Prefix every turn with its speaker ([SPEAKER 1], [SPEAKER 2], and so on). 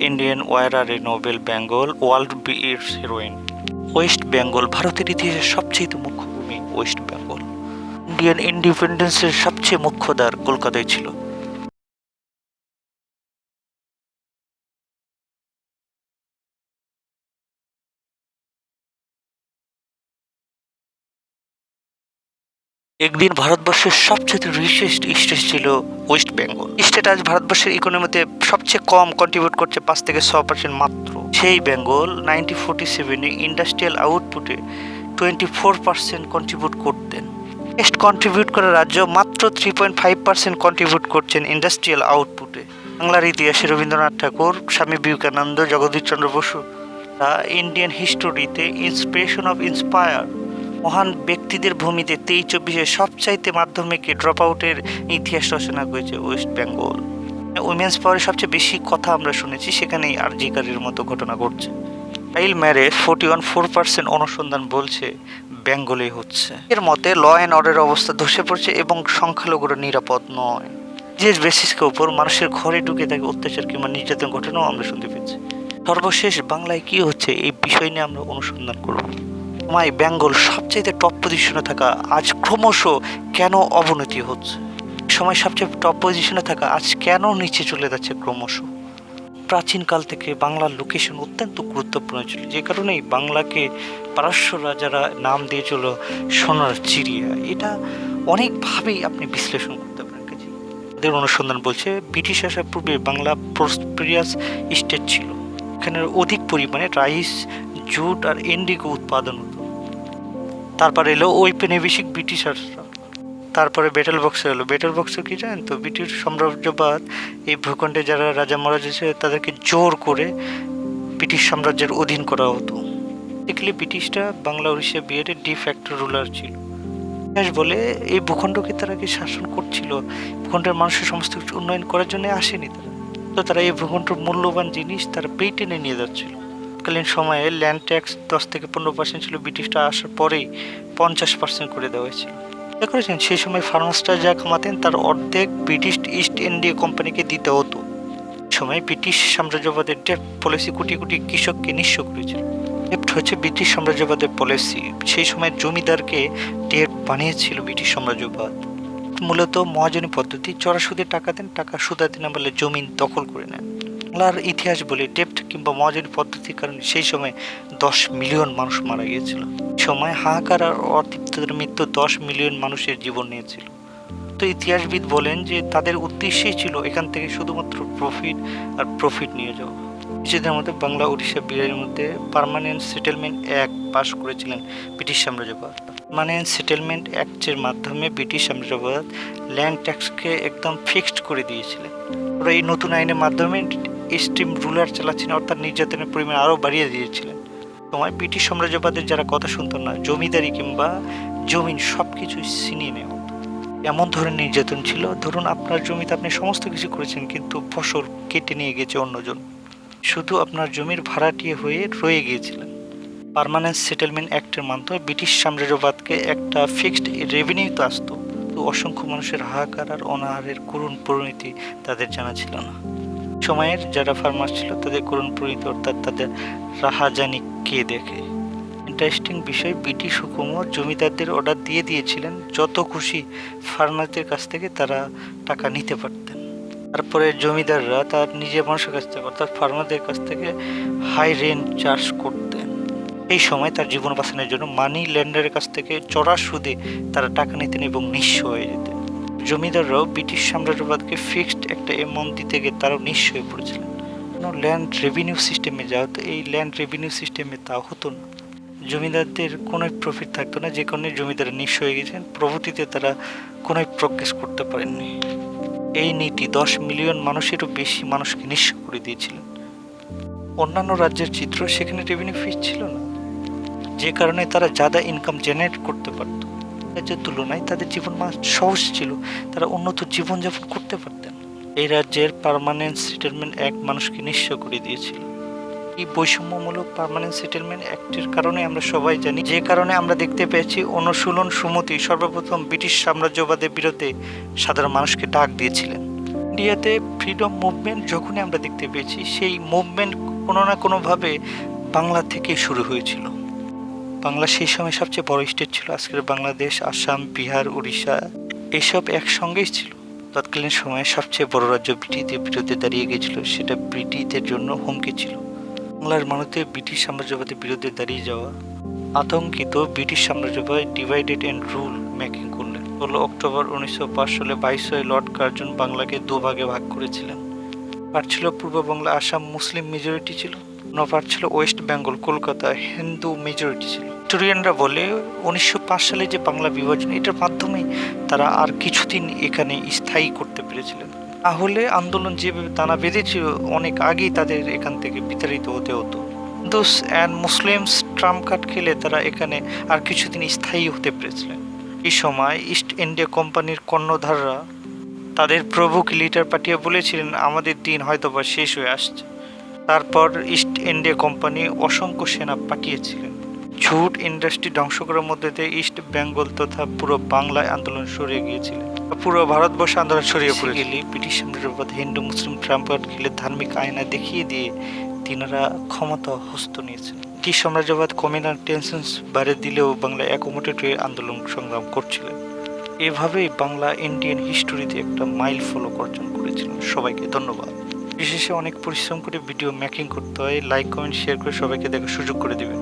[SPEAKER 1] Indian ওয়ারারে Nobel Bengal world beats heroine. West Bengal ভারতের ইতিহাসের সবচেয়ে মুখ্য ভূমি ওয়েস্ট বেঙ্গল। ইন্ডিয়ান ইন্ডিপেন্ডেন্সের সবচেয়ে মুখ্য দ্বার কলকাতায় ছিল। একদিন ভারতবর্ষের সবচেয়ে রিচেস্ট স্টেট ছিল ওয়েস্ট বেঙ্গল স্টেট আজ ভারতবর্ষের ইকোনমিতে সবচেয়ে কম কন্ট্রিবিউট করছে পাঁচ থেকে ছ পার্সেন্ট মাত্র। সেই বেঙ্গল নাইনটিন ফোর্টি সেভেনে ইন্ডাস্ট্রিয়াল আউটপুটে টোয়েন্টি ফোর পার্সেন্ট কন্ট্রিবিউট করতেন। নেক্সট কন্ট্রিবিউট করা রাজ্য মাত্র three point five percent contribute করছেন ইন্ডাস্ট্রিয়াল আউটপুটে বাংলার ইতিহাসে রবীন্দ্রনাথ ঠাকুর, স্বামী বিবেকানন্দ, জগদীশ চন্দ্র বসু ইন্ডিয়ান হিস্টোরিতে ইন্সপিরেশন অফ ইন্সপায়ার মহান ব্যক্তিদের ভূমিতে তেইশ চব্বিশে সবচাইতে মাধ্যমিকে ড্রপ আউটের ইতিহাস রচনা করেছে ওয়েস্ট বেঙ্গল। উইমেন্স পাওয়ারের সবচেয়ে বেশি কথা আমরা শুনেছি, সেখানেই আর জিকারের মতো ঘটনা ঘটছে। Child marriage forty one four percent অনুসন্ধান বলছে, বেঙ্গলেই হচ্ছে। এর মতে ল অ্যান্ড অর্ডার অবস্থা ধসে পড়ছে এবং সংখ্যালঘুরা নিরাপদ নয়। যে বেসিসকে উপর মানুষের ঘরে ঢুকে তাকে অত্যাচার কিংবা নির্যাতন ঘটনাও আমরা শুনতে পেয়েছি। সর্বশেষ বাংলায় কি হচ্ছে, এই বিষয় নিয়ে আমরা অনুসন্ধান করব। মাই বেঙ্গল সবচেয়ে টপ পজিশনে থাকা। আজ ক্রমশ কেন অবনতি হচ্ছে? সময় সবচেয়ে টপ পজিশনে থাকা, আজ কেন নিচে চলে যাচ্ছে ক্রমশ? প্রাচীনকাল থেকে বাংলার লোকেশন অত্যন্ত গুরুত্বপূর্ণ ছিল। যে কারণেই বাংলাকে পারস্য রাজারা নাম দিয়েছিল সোনার চিড়িয়া। এটা অনেকভাবেই আপনি বিশ্লেষণ করতে পারেন এদের অনুসন্ধান বলছে, ব্রিটিশ আসার পূর্বে বাংলা প্রসপেরিয়াস স্টেট ছিল। এখানে অধিক পরিমাণে রাইস, জুট আর ইন্ডিগো উৎপাদন তারপর এলো ঔপনিবেশিক ব্রিটিশাররা তারপরে বেটেল বক্সে এলো। বেটেল বক্সে কি জানেন তো? ব্রিটিশ সাম্রাজ্যবাদ এই ভূখণ্ডে যারা রাজা মহারাজা ছিল তাদেরকে জোর করে ব্রিটিশ সাম্রাজ্যের অধীন করা হতো। এগুলি ব্রিটিশরা বাংলা উড়িষ্যা বিয়ের ডি ফ্যাক্টর রুলার ছিল। ইতিহাস বলে এই ভূখণ্ডকে তারা কি শাসন করছিল? ভূখণ্ডের মানুষের সমস্ত কিছু উন্নয়ন করার জন্য আসেনি তারা। তো তারা এই ভূখণ্ডের মূল্যবান জিনিস তারা ব্রিটেনে নিয়ে যাচ্ছিল। তৎকালীন সময়ে ল্যান্ড ট্যাক্স দশ থেকে পনেরো পার্সেন্ট ছিল, ব্রিটিশরা আসার পরেই পঞ্চাশ পার্সেন্ট করে দেওয়া হয়েছিল। করেছেন, সেই সময় ফার্মার্সরা যা কামাতেন তার অর্ধেক ব্রিটিশ ইস্ট ইন্ডিয়া কোম্পানিকে দিতে হতো। সময় ব্রিটিশ সাম্রাজ্যবাদের ডেপ্ট পলিসি কোটি কোটি কৃষককে নিঃস্ব করেছিল। ডেপ্ট হচ্ছে ব্রিটিশ সাম্রাজ্যবাদের পলিসি সেই সময় জমিদারকে ডেট বানিয়েছিল ব্রিটিশ সাম্রাজ্যবাদ। মূলত মহাজনী পদ্ধতি চড়া সুদে টাকা দেন, টাকা সুদা দিন বলে জমিন দখল করে নেন। বাংলার ইতিহাস বলে ডেপ্ট কিংবা মহাজনী পদ্ধতির কারণে সেই সময় দশ মিলিয়ন মানুষ মারা গিয়েছিল। সময় হাহাকার আর অতৃপ্তদের মৃত্যু দশ মিলিয়ন মানুষের জীবন নিয়েছিল তো ইতিহাসবিদ বলেন যে তাদের উদ্দেশ্যই ছিল এখান থেকে শুধুমাত্র প্রফিট আর প্রফিট নিয়ে যাওয়া। কিছুদিনের মধ্যে বাংলা উড়িষ্যা বিহারের মধ্যে পার্মানেন্ট সেটেলমেন্ট অ্যাক্ট পাশ করেছিলেন ব্রিটিশ সাম্রাজ্যবাদ। পার্মানেন্ট সেটেলমেন্ট অ্যাক্টের মাধ্যমে ব্রিটিশ সাম্রাজ্যবাদ ল্যান্ড ট্যাক্সকে একদম ফিক্সড করে দিয়েছিলেন। ওরা এই নতুন আইনের মাধ্যমে স্ট্রিম রুলার চালাচ্ছেন, অর্থাৎ নির্যাতনের পরিমাণ আরও বাড়িয়ে দিয়েছিলেন। সময় ব্রিটিশ সাম্রাজ্যবাদের যারা কথা শুনতো না, জমিদারি কিংবা জমিন সব কিছুই ছিনিয়ে নেওয়া এমন ধরনের নির্যাতন ছিল, ধরুন আপনার জমিতে আপনি সমস্ত কিছু করেছেন, কিন্তু ফসল কেটে নিয়ে গেছে অন্যজন। শুধু আপনার জমির ভাড়াটিয়ে হয়ে রয়ে গিয়েছিলেন। পার্মানেন্ট সেটেলমেন্ট অ্যাক্টের মাধ্যমে ব্রিটিশ সাম্রাজ্যবাদকে একটা ফিক্সড রেভিনিউ তো আসতো, তো অসংখ্য মানুষের হাহাকার আর অনাহারের করুণ পরিণতি তাদের জানা ছিল না। সময়ের যারা ফার্মার ছিল, তাদের করুণ পরিণতি অর্থাৎ তাদের রাহাজানি কে দেখে। ইন্টারেস্টিং বিষয় ব্রিটিশ হুকুমত জমিদারদের অর্ডার দিয়ে দিয়েছিলেন, যত খুশি ফার্মারদের কাছ থেকে তারা টাকা নিতে পারতেন। তারপরে জমিদাররা তার নিজের মানুষের কাছ থেকে, অর্থাৎ ফার্মারদের কাছ থেকে হাই রেন্ট চার্জ করতেন। এই সময় তার জীবন বাঁচানোর জন্য মানি ল্যান্ডারের কাছ থেকে চড়া সুদে তারা টাকা নিতেন এবং নিঃস্ব হয়ে যেতেন। জমিদাররাও ব্রিটিশ সাম্রাজ্যবাদকে ফিক্সড একটা অ্যামাউন্ট দিতে গিয়ে তারাও নিঃস্ব হয়ে পড়েছিলেন। ল্যান্ড রেভিনিউ সিস্টেমে যাও তো এই ল্যান্ড রেভিনিউ সিস্টেমে তা হতো না। জমিদারদের কোনো প্রফিট থাকতো না, যে কারণে জমিদার নিঃস্ব হয়ে গেছেন। প্রভৃতিতে তারা কোনো প্রজ্ঞেস করতে পারেননি। এই নীতি দশ মিলিয়ন মানুষেরও বেশি মানুষকে নিঃস্ব করে দিয়েছিলেন অন্যান্য রাজ্যের চিত্র সেখানে রেভিনিউ ফিস ছিল না, যে কারণে তারা যাদা ইনকাম জেনারেট করতে পারত। রাজ্যের তুলনায় তাদের জীবন মান সহজ ছিল। তারা উন্নত জীবনযাপন করতে পারতেন। এই রাজ্যের পার্মানেন্ট সেটেলমেন্ট অ্যাক্ট মানুষকে নিঃস্ব করে দিয়েছিল। এই বৈষম্যমূলক পারমানেন্ট সেটেলমেন্ট অ্যাক্টের কারণে আমরা সবাই জানি, যে কারণে আমরা দেখতে পেয়েছি অনুশীলন সুমতি সর্বপ্রথম ব্রিটিশ সাম্রাজ্যবাদের বিরুদ্ধে সাধারণ মানুষকে ডাক দিয়েছিলেন। ইন্ডিয়াতে ফ্রিডম মুভমেন্ট যখনই আমরা দেখতে পেয়েছি, সেই মুভমেন্ট কোনো না কোনোভাবে বাংলা থেকেই শুরু হয়েছিল। বাংলা সেই সময় সবচেয়ে বড় স্টেট ছিল আজকের বাংলাদেশ, আসাম, বিহার, উড়িষ্যা। এসব একসঙ্গেই ছিল। তৎকালীন সময়ে সবচেয়ে বড় রাজ্য ব্রিটিশদের বিরুদ্ধে দাঁড়িয়ে গিয়েছিল, সেটা ব্রিটিশদের জন্য হুমকি ছিল। বাংলার মানুষদের ব্রিটিশ সাম্রাজ্যবাদের বিরুদ্ধে দাঁড়িয়ে যাওয়া, আতঙ্কিত ব্রিটিশ সাম্রাজ্যবাদ ডিভাইডেড অ্যান্ড রুল মেকিং করলেন ষোলো অক্টোবর উনিশশো পাঁচ সালে বাইশই লর্ড কার্জন বাংলাকে দুভাগে ভাগ করেছিলেন। পার্ট ছিল পূর্ব বাংলা, আসাম মুসলিম মেজরিটি ছিল। অন্য পার্ট ছিল ওয়েস্ট বেঙ্গল, কলকাতা, হিন্দু মেজরিটি ছিল। হিস্টোরিয়ানরা বলে, উনিশশো পাঁচ সালে যে বাংলা বিভাজন, এটার মাধ্যমেই তারা আর কিছুদিন এখানে স্থায়ী করতে পেরেছিলেন। তাহলে আন্দোলন যেভাবে তারা বেঁধেছিল, অনেক আগেই তাদের এখান থেকে বিতাড়িত হতে হতো। Hindus and Muslims trump card খেলে তারা এখানে আর কিছুদিন স্থায়ী হতে পেরেছিলেন। এই সময় ইস্ট ইন্ডিয়া কোম্পানির কর্ণধাররা তাদের প্রভুকে লিটার পাঠিয়ে বলেছিলেন, আমাদের দিন হয়তোবা শেষ হয়ে আসছে। তারপর ইস্ট ইন্ডিয়া কোম্পানি অসংখ্য সেনা পাঠিয়েছিলেন। ঝুট ইন্ডাস্ট্রি ধ্বংস করার মধ্যে দিয়ে ইস্ট বেঙ্গল তথা পুরো বাংলায় আন্দোলন সরিয়ে গিয়েছিলেন। পুরো ভারতবর্ষে আন্দোলন ছড়িয়ে পড়ে গেলে ব্রিটিশ সাম্রাজ্যবাদ হিন্দু মুসলিম ট্রাম্প গেলে ধার্মিক আয়না দেখিয়ে দিয়ে তিনারা ক্ষমতা হস্ত নিয়েছেন। ব্রিটিশ সাম্রাজ্যবাদ কমিউনাল টেনশন বাড়ে দিলেও বাংলা হয়ে আন্দোলন সংগ্রাম করছিলেন। এভাবেই বাংলা ইন্ডিয়ান হিস্টোরিতে একটা মাইল ফলক অর্জন করেছিলেন সবাইকে। ধন্যবাদ। বিশেষে অনেক পরিশ্রম করে ভিডিও মেকিং করতে হয়। লাইক কমেন্ট শেয়ার করে সবাইকে দেখার সুযোগ করে দিবেন।